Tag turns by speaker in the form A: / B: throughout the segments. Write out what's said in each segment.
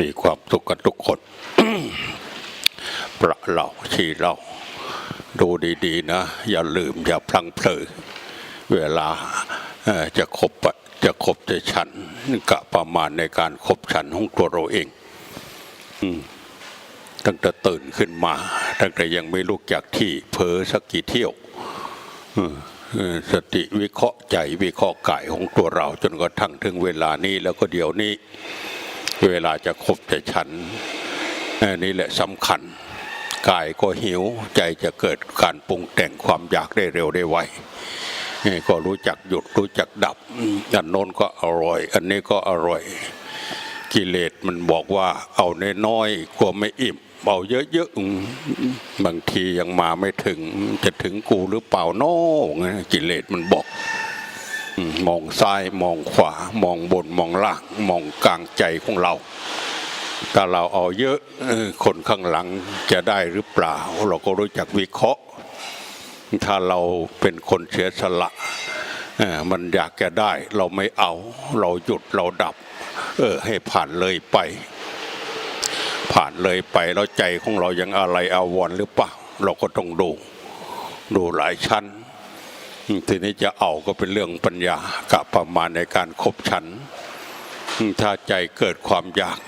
A: มีความสุขกันทุกคน ประเราชีเราดูดีๆนะ อย่าลืมอย่าพลังเพลอเวลาจะคบจะคบจะฉันกะประมาณในการคบฉันของตัวเราเองอตั้งแต่ตื่นขึ้นมา ตั้งแต่ยังไม่ลุกจากที่เผลอสักกี่เที่ยวสติวิเคราะห์ใจวิเคราะห์กายของตัวเรา จนกระทั่งถึงเวลานี้แล้วก็เดี๋ยวนี้ เวลาจะคบจะฉันนนี้แหละสำคัญ กายก็หิวใจจะเกิดการปรุงแต่งความอยากได้เร็วได้ไวนี่ก็รู้จักหยุดรู้จักดับอันโน้นก็อร่อย อันนี้ก็อร่อย กิเลสมันบอกว่าเอาน้อยๆกลัวไม่อิ่มเอาเยอะๆบางทียังมาไม่ถึง จะถึงกูหรือเปล่าโน้กิเลสมันบอก มองซ้ายมองขวามองบนมองล่างมองกลางใจของเรา ถ้าเราเอาเยอะคนข้างหลังจะได้หรือเปล่า เราก็รู้จักวิเคราะห์ ถ้าเราเป็นคนเสียสละมันอยากจะได้เราไม่เอา เราหยุดเราดับ เออให้ผ่านเลยไป ผ่านเลยไปแล้วใจของเรายังอะไรอาวรหรือเปล่าเราก็ต้องดู ดูหลายชั้น ทีนี้จะเอาก็เป็นเรื่องปัญญากับประมาณในการคบฉัน ถ้าใจเกิดความอยาก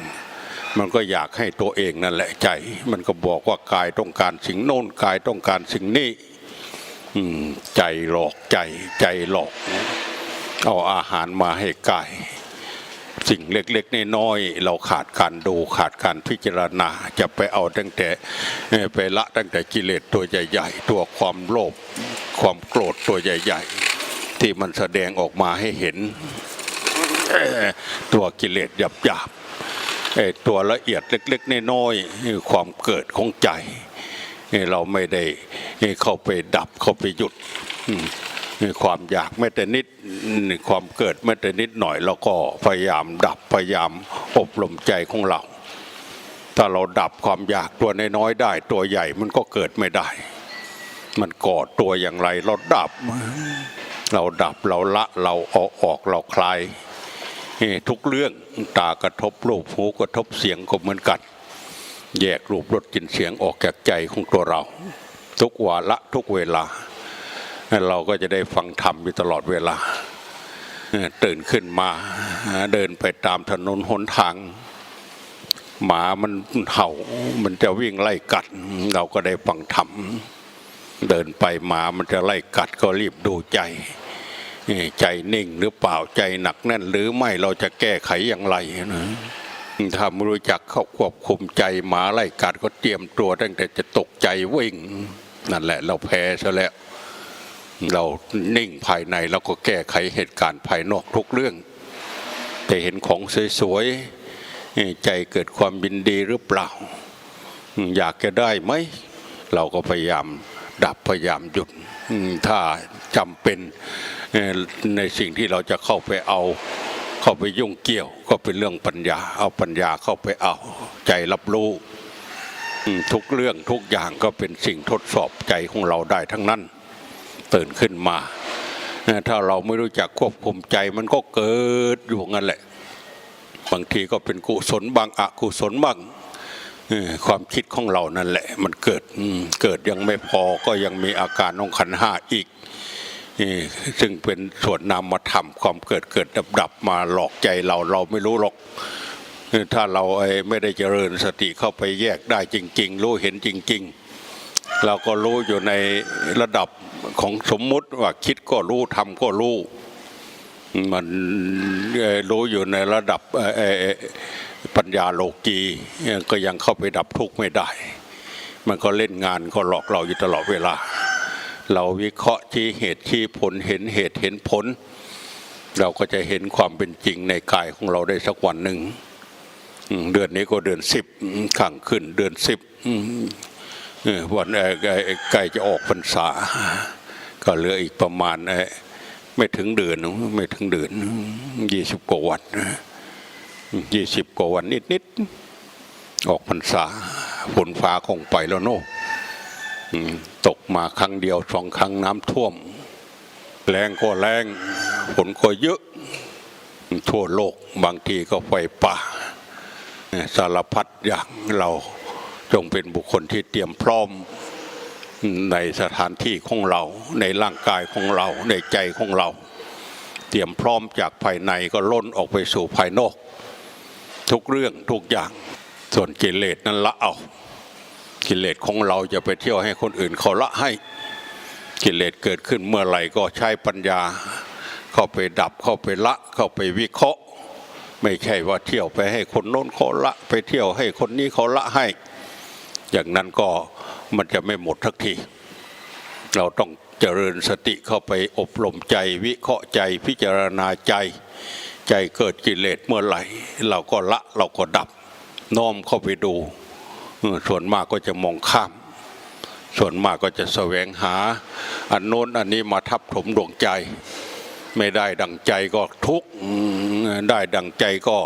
A: มันก็อยากให้ตัวเองนั่นแหละใจ มันก็บอกว่ากายต้องการสิ่งโน้นกายต้องการสิ่งนี้ใจหลอกใจใจหลอก เอาอาหารมาให้กาย สิ่งเล็กๆน้อยๆเราขาดการดูขาดการพิจารณาจะไปเอาตั้งแต่ไปละตั้งแต่กิเลสตัวใหญ่ๆ ตัวความโลภความโกรธตัวใหญ่ ๆ ที่มันแสดงออกมาให้เห็นตัวกิเลสหยาบๆตัวละเอียดเล็กๆน้อยๆความเกิดของใจ เราไม่ได้เข้าไปดับเข้าไปหยุด ความอยากแม้แต่นิดความเกิดแม้แต่นิดหน่อยเราก็พยายามดับพยายามอบรมใจของเรา ถ้าเราดับความอยากตัวน้อยๆได้ ตัวใหญ่มันก็เกิดไม่ได้ มันก่อตัวอย่างไรเราดับ เราดับเราละเราเอาออกเราคลายทุกเรื่องตากระทบรูปหูกระทบเสียงก็เหมือนกัน แยกรูปรสกลิ่นเสียงออกจากใจของตัวเรา ทุกวาระทุกเวลา เราก็จะได้ฟังธรรมอยู่ตลอดเวลา ตื่นขึ้นมาเดินไปตามถนนหนทาง หมามันเห่ามันจะวิ่งไล่กัด เราก็ได้ฟังธรรมเดินไปหมามันจะไล่กัดก็รีบดูใจ ใจนิ่งหรือเปล่าใจหนักแน่น หรือไม่เราจะแก้ไขอย่างไรนะถ้าไม่รู้จักเข้าควบคุมใจหมาไล่กัดก็เตรียมตัวตั้งแต่จะตกใจวิ่ง นั่นแหละเราแพ้ซะแล้ว เรานิ่งภายในเราก็แก้ไขเหตุการณ์ภายนอกทุกเรื่อง แต่เห็นของสวยๆใจเกิดความยินดีหรือเปล่า อยากจะได้ไหมเราก็พยายามดับพยายามหยุดถ้าจำเป็นในสิ่งที่เราจะเข้าไปเอา เข้าไปยุ่งเกี่ยว ก็เป็นเรื่องปัญญา เอาปัญญาเข้าไปเอา ใจรับรู้ทุกเรื่องทุกอย่างก็เป็นสิ่งทดสอบใจของเราได้ทั้งนั้น ตื่นขึ้นมา ถ้าเราไม่รู้จักควบคุมใจมันก็เกิดอยู่งั้นแหละ บางทีก็เป็นกุศลบางอกุศลบ้างความคิดของเรานั่นแหละ มันเกิดเกิดยังไม่พอก็ยังมีอาการของขันห้าอีกเอ่ซึ่งเป็นส่วนนามธรรมความเกิดเกิดดับดับมาหลอกใจเราเราไม่รู้หรอก ถ้าเราไอ้ไม่ได้เจริญสติเข้าไปแยกได้จริง ๆ รู้เห็นจริง ๆ เราก็รู้อยู่ในระดับ ของสมมุติว่าคิดก็รู้ทำก็รู้ มันรู้อยู่ในระดับปัญญาโลกีก็ยังเข้าไปดับทุกข์ไม่ได้ มันก็เล่นงานก็หลอกเราอยู่ตลอดเวลา เราวิเคราะห์ชี้เหตุชี้ผลเห็นเหตุเห็นผล เราก็จะเห็นความเป็นจริงในกายของเราได้สักวันหนึ่งเดือนนี้ก็เดือนสิบข้างขึ้นเดือนสิบ วันใกล้จะออกพรรษา ก็เหลืออีกประมาณเอ่อไม่ถึงเดือนไม่ถึงเดือนยี่สิบกว่าวันยี่สิบกว่าวันนิดนิดๆออกพรรษาฝนฟ้าคงไปแล้วโน่ตกมาครั้งเดียวสองครั้งน้ำท่วม แรงก็แรงฝนก็เยอะ ทั่วโลกบางทีก็ไฟป่าสารพัดอย่างเรา จงเป็นบุคคลที่เตรียมพร้อมในสถานที่ของเรา ในร่างกายของเราในใจของเรา เตรียมพร้อมจากภายในก็ล้นออกไปสู่ภายนอก ทุกเรื่องทุกอย่างส่วนกิเลสนั้นละเอากิเลสของเราจะไปเที่ยวให้คนอื่นเขาละให้กิเลสเกิดขึ้นเมื่อไหร่ก็ใช้ปัญญา เข้าไปดับเข้าไปละเข้าไปวิเคราะห์ ไม่ใช่ว่าเที่ยวไปให้คนโน้นเขาละ ไปเที่ยวให้คนนี้เขาละให้ อย่างนั้นก็มันจะไม่หมดทักที เราต้องเจริญสติเข้าไปอบรมใจ วิเคราะห์ใจพิจารณาใจ ใจเกิดกิเลสเมื่อไหร่ เราก็ละเราก็ดับน้อมเข้าไปดูส่วนมากก็จะมองข้าม ส่วนมากก็จะแสวงหา อันโน้นอันนี้มาทับถมดวงใจ ไม่ได้ดังใจก็ทุกข์ได้ดังใจก็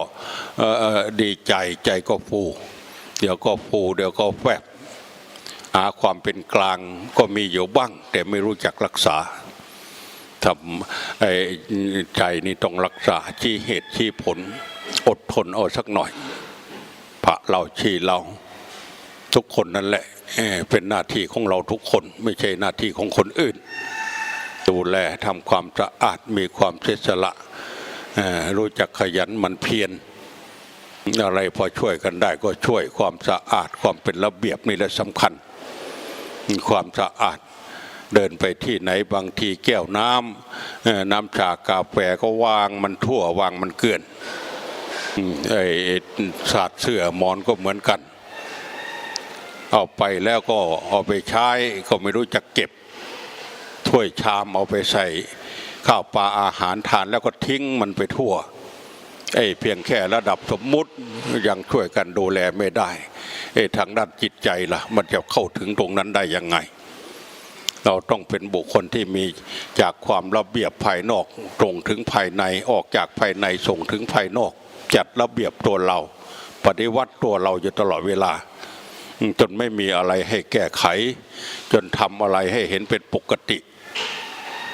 A: ดีใจใจก็ฟู เดี๋ยวก็ฟูเดี๋ยวก็แฟบหาความเป็นกลางก็มีอยู่บ้าง แต่ไม่รู้จักรักษาทำใจนี่ต้องรักษาชี้เหตุชี้ผล อดทนเอาสักหน่อย พระเราชี้เรา ทุกคนนั่นแหละเเป็นหน้าที่ของเราทุกคน ไม่ใช่หน้าที่ของคนอื่น ดูแลทำความสะอาดมีความเสสละรู้จักขยันมันเพียร อะไรพอช่วยกันได้ก็ช่วยความสะอาดความเป็นระเบียบนี่แหละสำคัญ ความสะอาดเดินไปที่ไหนบางทีแก้วน้ำน้ำชากาแฟก็วางมันทั่ววางมันเกลื่อนไอ้สาดเสื้อหมอนก็เหมือนกัน เอาไปแล้วก็เอาไปใช้ก็ไม่รู้จักเก็บ ถ้วยชามเอาไปใส่ ข้าวปลาอาหารทานแล้วก็ทิ้งมันไปทั่ว ไอ้เพียงแค่ระดับสมมุติยังช่วยกันดูแลไม่ได้ไอ้ทางด้านจิตใจล่ะ มันจะเข้าถึงตรงนั้นได้ยังไง เราต้องเป็นบุคคลที่มีจากความระเบียบภายนอกตรงถึงภายในออกจากภายในส่งถึงภายนอก จัดระเบียบตัวเรา ปฏิวัติตัวเราอยู่ตลอดเวลา จนไม่มีอะไรให้แก้ไข จนทำอะไรให้เห็นเป็นปกติ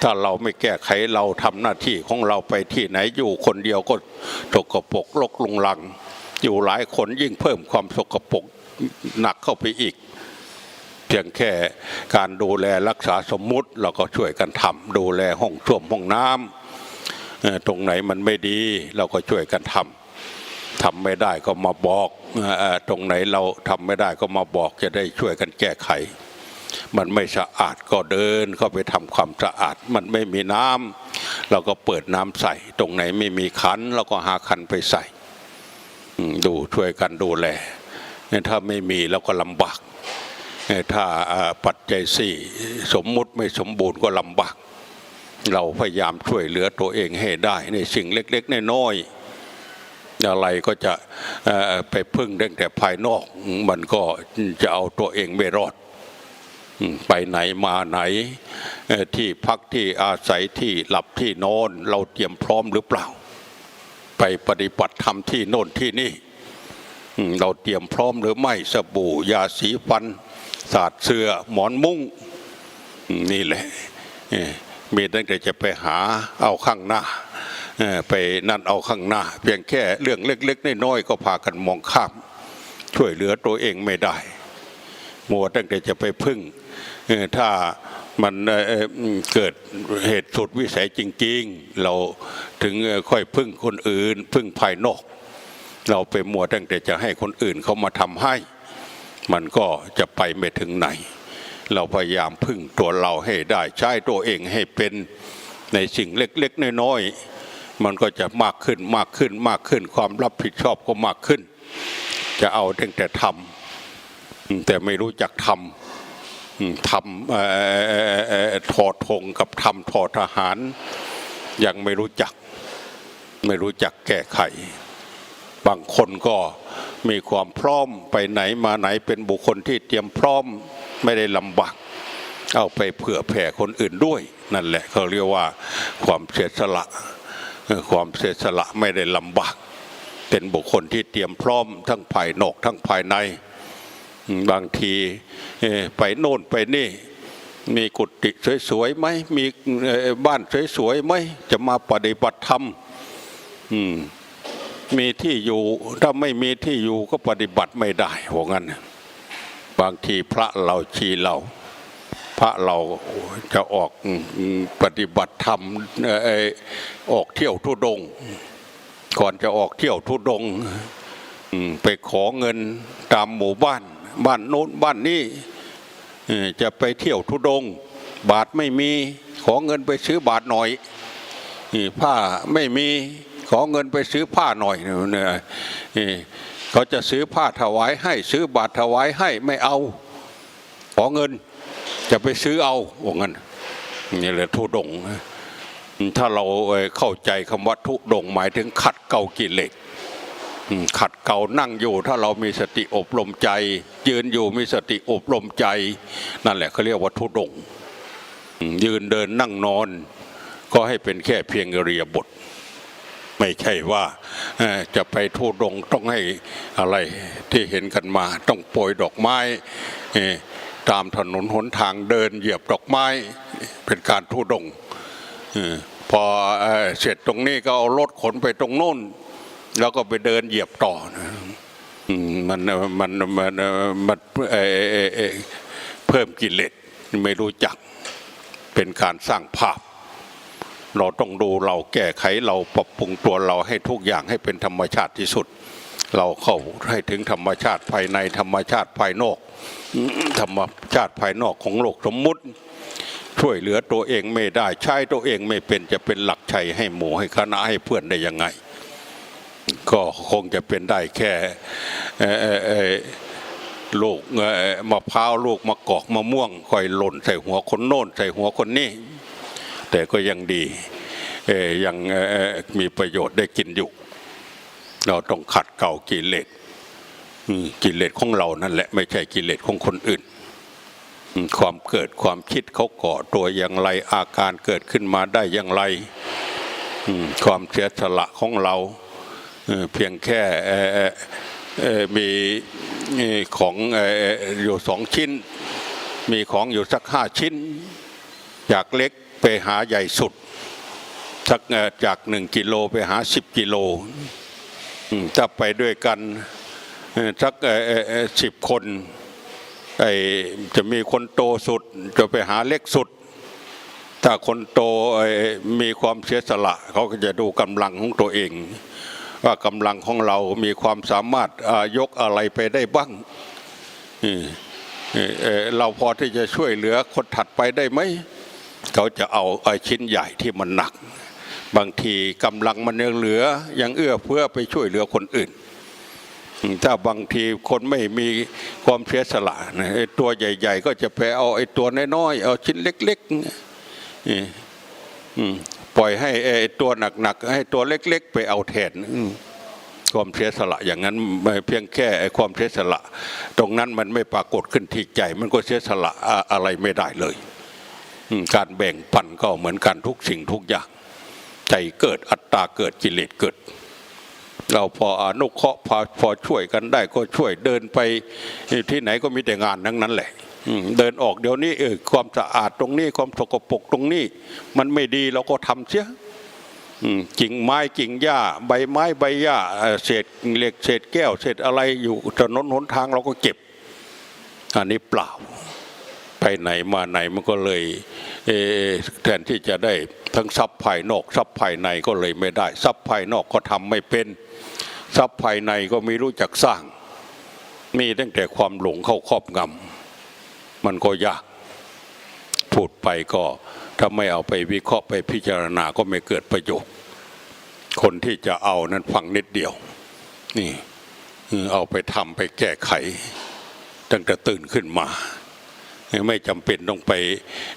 A: ถ้าเราไม่แก้ไขเราทำหน้าที่ของเราไปที่ไหนอยู่คนเดียวก็สกปรกลกลุงลัง อยู่หลายคนยิ่งเพิ่มความสกปรกหนักเข้าไปอีก เพียงแค่การดูแลรักษาสมมุติเราก็ช่วยกันทำดูแลห้องส้วมห้องน้ำเอ่อตรงไหนมันไม่ดีเราก็ช่วยกันทำทำไม่ได้ก็มาบอกตรงไหนเราทำไม่ได้ก็มาบอกจะได้ช่วยกันแก้ไข มันไม่สะอาดก็เดินเข้าไปทำความสะอาด มันไม่มีน้ำเราก็เปิดน้ำใส่ ตรงไหนไม่มีขันเราก็หาขันไปใส่ดูช่วยกันดูแลเน่ถ้าไม่มีเราก็ลำบากเน่ถ้าปัจจัยสี่สมมุติไม่สมบูรณ์ก็ลำบากเราพยายามช่วยเหลือตัวเองให้ได้ในสิ่งเล็กๆน้อยๆอะไรก็จะไปพึ่งตั้งแต่ภายนอก มันก็จะเอาตัวเองไม่รอด ไปไหนมาไหนที่พักที่อาศัยที่หลับที่นอน เราเตรียมพร้อมหรือเปล่า ไปปฏิบัติธรรมที่โน่นที่นี่ เราเตรียมพร้อมหรือไม่สบู่ยาสีฟัน สาดเสื้อหมอนมุ้งนี่แหละมีตั้งแต่จะไปหาเอาข้างหน้าไปนั่นเอาข้างหน้า เพียงแค่เรื่องเล็กๆน้อยๆก็พากันมองข้าม ช่วยเหลือตัวเองไม่ได้ มัวตั้งแต่จะไปพึ่ง ถ้ามันเกิดเหตุสุดวิสัยจริง ๆ เราถึงค่อยพึ่งคนอื่น พึ่งภายนอก เราไปมัวตั้งแต่จะให้คนอื่นเขามาทำให้ มันก็จะไปไม่ถึงไหน เราพยายามพึ่งตัวเราให้ได้ใช้ตัวเองให้เป็นในสิ่งเล็กๆน้อยๆมันก็จะมากขึ้นมากขึ้นมากขึ้น ความรับผิดชอบก็มากขึ้น จะเอาตั้งแต่ทำแต่ไม่รู้จักทำ ทำออเอ่อเอ่อทอทงกับทำทอทหาร ยังไม่รู้จัก ไม่รู้จักแก้ไข บางคนก็มีความพร้อมไปไหนมาไหนเป็นบุคคลที่เตรียมพร้อมไม่ได้ลำบากเอาไปเผื่อแผ่คนอื่นด้วย นั่นแหละเขาเรียกว่าความเสียสละ ความเสียสละไม่ได้ลำบากเป็นบุคคลที่เตรียมพร้อมทั้งภายนอกทั้งภายใน บางทีไปโน่นไปนี่ มีกุฏิสวยๆไหมมีบ้านสวยๆไหมจะมาปฏิบัติธรรมมีที่อยู่ถ้าไม่มีที่อยู่ก็ปฏิบัติไม่ได้ว่างั้นบางทีพระเราชีเรา พระเราจะออกปฏิบัติธรรมออกเที่ยวทุดง ก่อนจะออกเที่ยวทุดงไปขอเงินตามหมู่บ้าน บ้านโน้นบ้านนี้จะไปเที่ยวทุดง บาทไม่มีขอเงินไปซื้อบาทหน่อยผ้าไม่มีขอเงินไปซื้อผ้าหน่อยเนี่ยเขาจะซื้อผ้าถวายให้ซื้อบาทถวายให้ไม่เอา ขอเงินจะไปซื้อเอาว่างั้นนี่แหละทุดง ถ้าเราเข้าใจคำว่าทุดงหมายถึงขัดเกลากิเลส ขัดเกลานั่งอยู่ ถ้าเรามีสติอบรมใจ ยืนอยู่มีสติอบรมใจ นั่นแหละเขาเรียกว่าทุดงยืนเดินนั่งนอน ก็ให้เป็นแค่เพียงเรียบท ไม่ใช่ว่าจะไปทูดงต้องให้อะไรที่เห็นกันมา ต้องโปรยดอกไม้ตามถนนหนทางเดินเหยียบดอกไม้เป็นการทูดงพอเอ่อเสร็จตรงนี้ก็เอารถขนไปตรงโน้น แล้วก็ไปเดินเหยียบต่อนะมันมันมันมันเพิ่มกิเลสไม่รู้จักเป็นการสร้างภาพ เราต้องดูเราแก้ไขเราปรับปรุงตัวเราให้ทุกอย่างให้เป็นธรรมชาติที่สุด เราเข้าให้ถึงธรรมชาติภายในธรรมชาติภายนอก ธรรมชาติภายนอกของโลกสมมุติช่วยเหลือตัวเองไม่ได้ใช้ตัวเองไม่เป็นจะเป็นหลักชัยให้หมู่ให้คณะให้เพื่อนได้ยังไง ก็คงจะเป็นได้แค่ลูกมะพร้าวลูกมะกอกมะม่วงคอยหล่นใส่หัวคนโน้นใส่หัวคนนี้แต่ก็ยังดียังมีประโยชน์ได้กินอยู่ เราต้องขัดเกลากิเลสกิเลสของเรานั่นแหละไม่ใช่กิเลสของคนอื่น ความเกิดความคิดเขาก่อตัวอย่างไรอาการเกิดขึ้นมาได้อย่างไร ความเสียสละของเรา เพียงแค่มีของอยู่สองชิ้น มีของอยู่สักห้าชิ้น จากเล็กไปหาใหญ่สุดสักจากหนึ่งกิโลไปหาสิบกิโลถ้าไปด้วยกันสักสิบคนไอจะมีคนโตสุดจะไปหาเล็กสุด ถ้าคนโตมีความเสียสละ เขาก็จะดูกำลังของตัวเอง ว่ากำลังของเรามีความสามารถยกอะไรไปได้บ้างเราพอที่จะช่วยเหลือคนถัดไปได้ไหมเขาจะเอาไอ้ชิ้นใหญ่ที่มันหนัก บางทีกำลังมันยังเหลือ ยังเอื้อเพื่อไปช่วยเหลือคนอื่น ถ้าบางทีคนไม่มีความเสียสละไอ้ตัวใหญ่ ๆ ก็จะไปเอาไอ้ตัวน้อยๆเอาชิ้นเล็ก ๆ ปล่อยให้ตัวหนักๆให้ตัวเล็ก ๆ ไปเอาแทนความเสียสละอย่างนั้นไม่เพียงแค่ความเสียสละ ตรงนั้นมันไม่ปรากฏขึ้นที่ใจ มันก็เสียสละอะไรไม่ได้เลยการแบ่งปันก็เหมือนกันทุกสิ่งทุกอย่าง ใจเกิดอัตตาเกิดกิเลสเกิด เราพออนุเคราะห์พอพอช่วยกันได้ก็ช่วยเดินไปที่ไหนก็มีแต่งานทั้งนั้นแหละ เดินออกเดี๋ยวนี้เออความสะอาดตรงนี้ความสกปรกตรงนี้ มันไม่ดีเราก็ทำเสียกิ่งไม้กิ่งหญ้า ใบไม้ใบหญ้าเศษเหล็กเศษแก้วเศษอะไรอยู่ถนนหนทางเราก็เก็บ อันนี้เปล่า ไปไหนมาไหนมันก็เลยเอแทนที่จะได้ทั้งทรัพย์ภายนอกทรัพย์ภายในก็เลยไม่ได้ ทรัพย์ภายนอกก็ทำไม่เป็น ทรัพย์ภายในก็ไม่รู้จักสร้าง มีตั้งแต่ความหลงเข้าครอบงำ มันก็ยากพูดไปก็ถ้าไม่เอาไปวิเคราะห์ไปพิจารณาก็ไม่เกิดประโยชน์คนที่จะเอานั้นฟังนิดเดียว นี่เอาไปทำไปแก้ไข ตั้งแต่ตื่นขึ้นมา ไม่จำเป็นต้องไป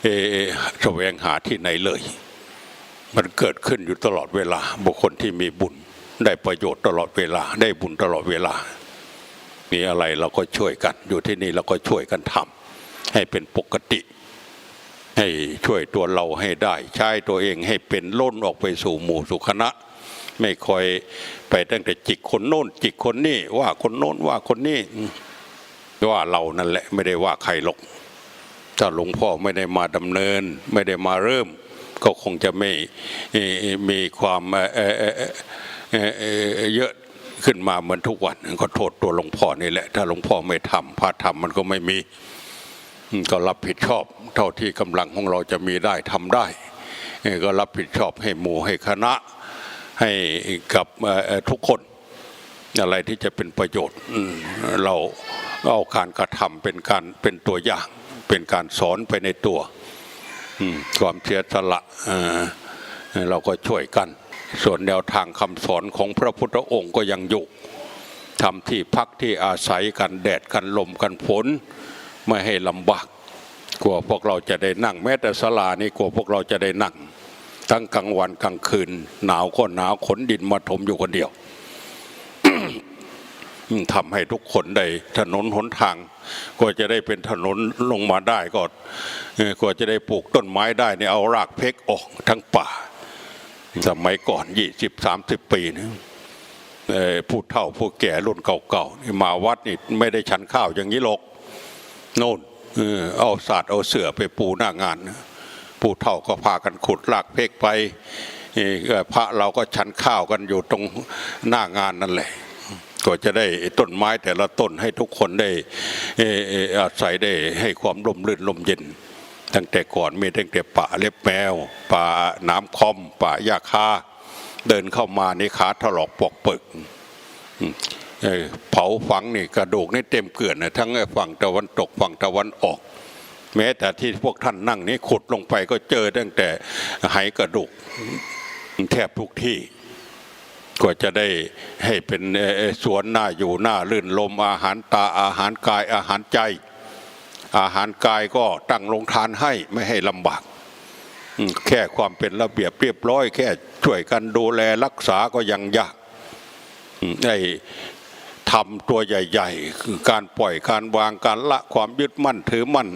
A: เอ่อแสวงหาที่ไหนเลย มันเกิดขึ้นอยู่ตลอดเวลา บุคคลที่มีบุญ ได้ประโยชน์ตลอดเวลา ได้บุญตลอดเวลา มีอะไรเราก็ช่วยกัน อยู่ที่นี่เราก็ช่วยกันทำ ให้เป็นปกติ ให้ช่วยตัวเราให้ได้ ใช้ตัวเองให้เป็นล้นออกไปสู่หมู่สู่คณะ ไม่คอยไปตั้งแต่จิกคนโน้น จิกคนนี้ว่าคนโน้นว่าคนนี้อืมว่าเรานั่นแหละไม่ได้ว่าใครหรอกถ้าหลวงพ่อไม่ได้มาดำเนิน ไม่ได้มาเริ่ม ก็คงจะไม่มีความเเเเเเยอะขึ้นมาเหมือนทุกวันก็โทษตัวหลวงพ่อนี่แหละ ถ้าหลวงพ่อไม่ทำพระทำมันก็ไม่มี ก็รับผิดชอบเท่าที่กำลังของเราจะมีได้ทำได้ ก็รับผิดชอบให้หมู่ให้คณะให้กับทุกคนอะไรที่จะเป็นประโยชน์เราเอาการกระทำเป็นการเป็นตัวอย่าง เป็นการสอนไปในตัวความเสียสละเอ่อเราก็ช่วยกัน ส่วนแนวทางคำสอนของพระพุทธองค์ก็ยังอยู่ทำที่พักที่อาศัยกันแดดกันลมกันฝน ไม่ให้ลำบากกลัวพวกเราจะได้นั่ง แม้แต่ศาลานี่กลัวพวกเราจะได้นั่ง ทั้งกลางวันกลางคืน หนาวก็หนาวขนดินมาถมอยู่คนเดียวทำให้ทุกคนได้ถนนหนทางกว่าจะได้เป็นถนนลงมาได้ก็กว่าจะได้ปลูกต้นไม้ได้เนี่ยเอารากเพกออกทั้งป่า สมัยก่อนยี่สิบสามสิบปีนะเอ่ผู้เฒ่าผู้แก่รุ่นเก่าๆมาวัดนี่ไม่ได้ฉันข้าวอย่างนี้หรอก โน่นเอาศาสตร์เอาเสือไปปูหน้างานนะผู้เฒ่าก็พากันขุดรากเพกไปพระเราก็ฉันข้าวกันอยู่ตรงหน้างานนั่นแหละก็จะได้ต้นไม้แต่ละต้นให้ทุกคนได้อาศัยได้ให้ความร่มรื่นลมเย็น ตั้งแต่ก่อนมีตั้งแต่ป่าเล็บแมว ป่าน้ำคอม ป่าหญ้าคาเดินเข้ามาในขาถลอกปอกเปิก เผาฝังนี่กระดูกนี่เต็มเกลื่อนนะทั้งฝั่งตะวันตกฝั่งตะวันออก แม้แต่ที่พวกท่านนั่งนี่ขุดลงไปก็เจอตั้งแต่ไหกระดูกแทบทุกที่กว่าจะได้ให้เป็นสวนหน้าอยู่หน้าลื่นลมอาหารตาอาหารกายอาหารใจ อาหารกายก็ตั้งโรงทานให้ไม่ให้ลำบาก แค่ความเป็นระเบียบเรียบร้อย แค่ช่วยกันดูแลรักษาก็ยังยากอื มไอ้ทำตัวใหญ่ ๆ คือการปล่อยการวางการละความยึดมั่นถือมั่น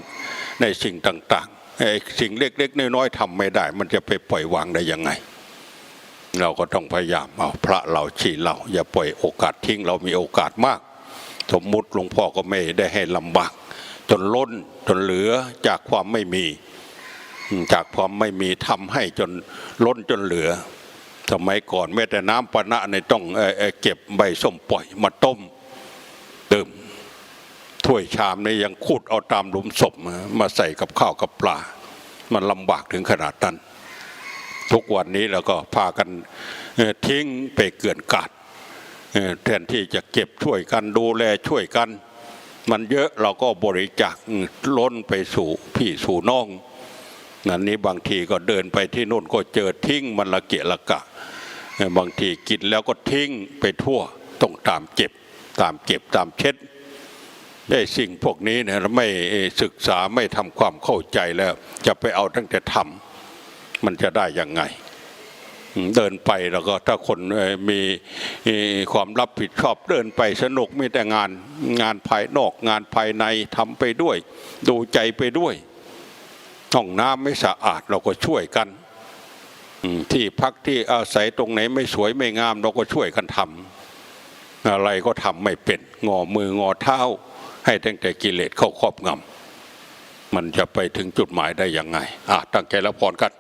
A: ในสิ่งต่างๆไอ้สิ่งเล็กๆน้อยๆทำไม่ได้ มันจะไปปล่อยวางได้ยังไง เราก็ต้องพยายามเอาพระเราชี้เราอย่าปล่อยโอกาสทิ้งเรามีโอกาสมาก สมมุติหลวงพ่อก็ไม่ได้ให้ลำบากจนล้นจนเหลือจากความไม่มี จากความไม่มีทำให้จนล้นจนเหลือ สมัยก่อนแม้แต่น้ำปานะในยต้องเออเอเก็บใบส้มปล่อยมาต้มดื่มถ้วยชามนี่ยังคูดเอาตามหลุมศพมาใส่กับข้าวกับปลา มันลำบากถึงขนาดนั้น ทุกวันนี้เราก็พากันทิ้งไปเกลื่อนกลาดแทนที่จะเก็บช่วยกันดูแลช่วยกัน มันเยอะเราก็บริจาคล้นไปสู่พี่สู่น้อง นั่นนี้บางทีก็เดินไปที่นู่นก็เจอทิ้งมันละเกะละกะ บางทีกินแล้วก็ทิ้งไปทั่วต้องตามเก็บ ตามเก็บตามเช็ดได้สิ่งพวกนี้เนี่ยเราไม่ศึกษาไม่ทำความเข้าใจแล้ว จะไปเอาตั้งแต่ทำมันจะได้ยังไง เดินไปแล้วก็ถ้าคนมีความรับผิดชอบเดินไปสนุกมีแต่งานงานภายนอกงานภายในทำไปด้วย ดูใจไปด้วย ห้องน้ำไม่สะอาดเราก็ช่วยกันที่พักที่อาศัยตรงไหนไม่สวยไม่งาม เราก็ช่วยกันทำอะไรก็ทำไม่เป็นงอมืองอเท้า ให้ตั้งแต่กิเลสเข้าครอบงำมันจะไปถึงจุดหมายได้ยังไงอะตั้งใจแล้วพรกัน